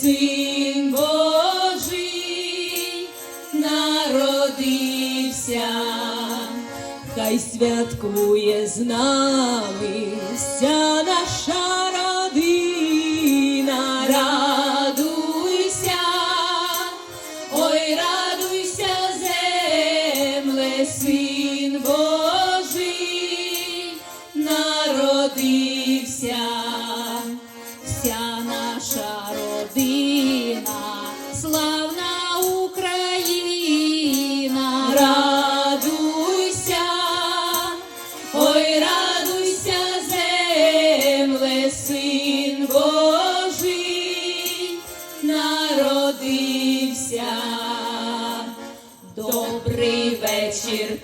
син Божий, народився, хай святкує з нами вся наша родина, радуйся, ой, радуйся, земле, син вечір.